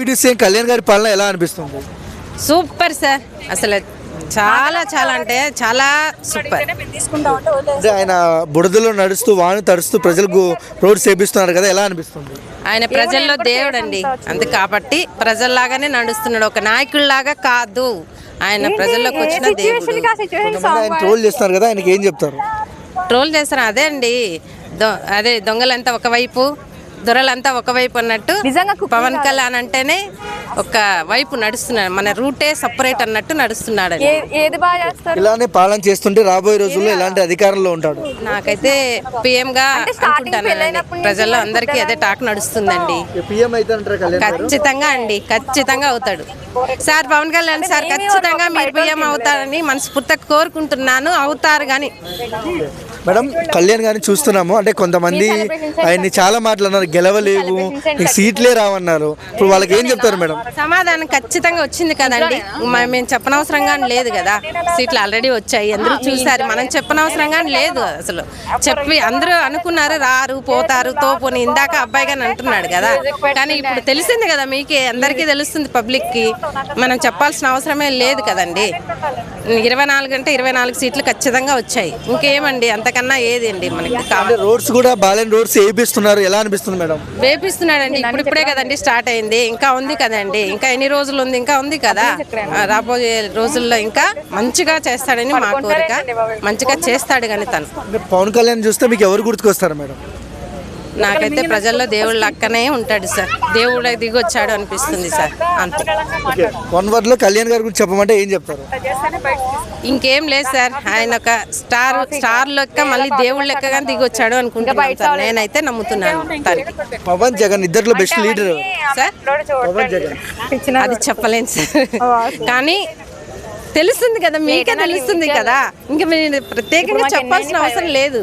Deputy CM Kalyan గారి పాలన ఎలా అనిపిస్తుంది? Super sir. అసలు చాలా చాలా అంటే చాలా సూపర్. అంటే ఆయన బురదలో నడుస్తూ వాన తడుస్తూ ప్రజలకు రోడ్డు చేపిస్తున్నారు కదా ఎలా అనిపిస్తుంది? ఆయన ప్రజల్లో దేవుడు అండి అందు కాబట్టి ప్రజల్లాగానే నడుస్తున్నాడు. ఒక నాయకుడిలాగా కాదు. ఆయన ప్రజల్లోకి వచ్చిన దేవుడు. కొంతమంది ఆయన ట్రోల్ చేస్తున్నారు కదా ఆయనకి ఏం చెప్తారు? ట్రోల్ చేస్తారు. అదే అండి. దొ- అదే దొంగలంతా ఒకవైపు దొరలంతా ఒకవైపు అన్నట్టు పవన్ కళ్యాణ్ అంటేనే ఒక వైపు నడుస్తున్నాడు. మన రూటే సపరేట్ అన్నట్టు నడుస్తున్నాడు అండి ఏ- ఏది బాగా చేస్తారు? ఇలానే పాలన చేస్తుంటే రాబోయే రోజుల్లో ఇలాంటి అధికారంలో ఉంటాడు. నాకైతే పిఎం గా ప్రజల్లో అందరికీ అదే టాక్ నడుస్తుందండి. పిఎం అయితే అంటారు కళ్యాణ్ గారు? ఖచ్చితంగా అండి. ఖచ్చితంగా అవుతాడు. సార్ పవన్ కళ్యాణ్ సార్ ఖచ్చితంగా మీరు బియ్యం అవుతారని మనస్ఫూర్తిగా కోరుకుంటున్నాను. అవుతారు కానీ మేడం కళ్యాణ్ గారిని చూస్తున్నాము. అంటే కొంతమంది ఆయన్ని చాలా మాటలు అన్నారు. గెలవలేవు. నీకు సీట్లే రావన్నారు. ఇప్పుడు వాళ్ళకి ఏం చెప్తారు మేడం? సమాధానం ఖచ్చితంగా వచ్చింది కదండి. మ- మేము చెప్పనవసరంగా లేదు కదా. సీట్లు ఆల్రెడీ వచ్చాయి. అందరూ చూసారు మనం చెప్పనవసరంగా లేదు అసలు. చెప్పి అందరూ అనుకున్నారు రారు పోతారు తోపుని. ఇందాక అబ్బాయి గాని అంటున్నాడు కదా. కానీ ఇప్పుడు తెలిసింది కదా మీకే. అందరికీ తెలుస్తుంది పబ్లిక్కి మనం చెప్పాల్సిన అవసరమే లేదు కదండి. ఇరవై నాలుగు అంటే ఇరవై నాలుగు సీట్లు ఖచ్చితంగా వచ్చాయి. ఇంకేమండి? అంతకన్నా ఏది అండి మనకి అంటే రోడ్స్ కూడా బాలేని రోడ్స్ వేయిస్తున్నారు ఎలా అనిపిస్తుంది మేడం? వేపిస్తున్నాడండి. ఇప్పుడు ఇప్పుడే కదండి స్టార్ట్ అయింది. ఇంకా ఉంది కదండి. ఇంకా ఎన్ని రోజులు ఉంది? ఇంకా ఉంది కదా? ఆ, రాబోయే రోజుల్లో ఇంకా మంచిగా చేస్తాడని మా కోరిక మంచిగా చేస్తాడు కానీ తను. పవన్ కళ్యాణ్ చూస్తే మీకు ఎవరు గుర్తుకొస్తారు మేడం? నాకైతే ప్రజల్లో దేవుళ్ళ లక్కనే ఉంటాడు సార్. దేవుడు దిగొచ్చాడు అనిపిస్తుంది సార్ అంతే. వన్ కళ్యాణ్ గారి గురించి చెప్పమంటే ఏం చెప్తారు? ఇంకేం లేదు సార్ ఆయన ఒక స్టార్ స్టార్ లెక్క మళ్ళీ దేవుళ్ళ లెక్కగా దిగొచ్చాడు అనుకుంటున్నాను సార్. నేనైతే నమ్ముతున్నాను తనకి. పవన్ జగన్ ఇద్దరిలో best leader sir? Pawan Jagan. అది చెప్పలేను సార్. కానీ తెలుస్తుంది కదా మీకే తెలుస్తుంది కదా. ఇంకా మీరు ప్రత్యేకంగా చెప్పాల్సిన అవసరం లేదు.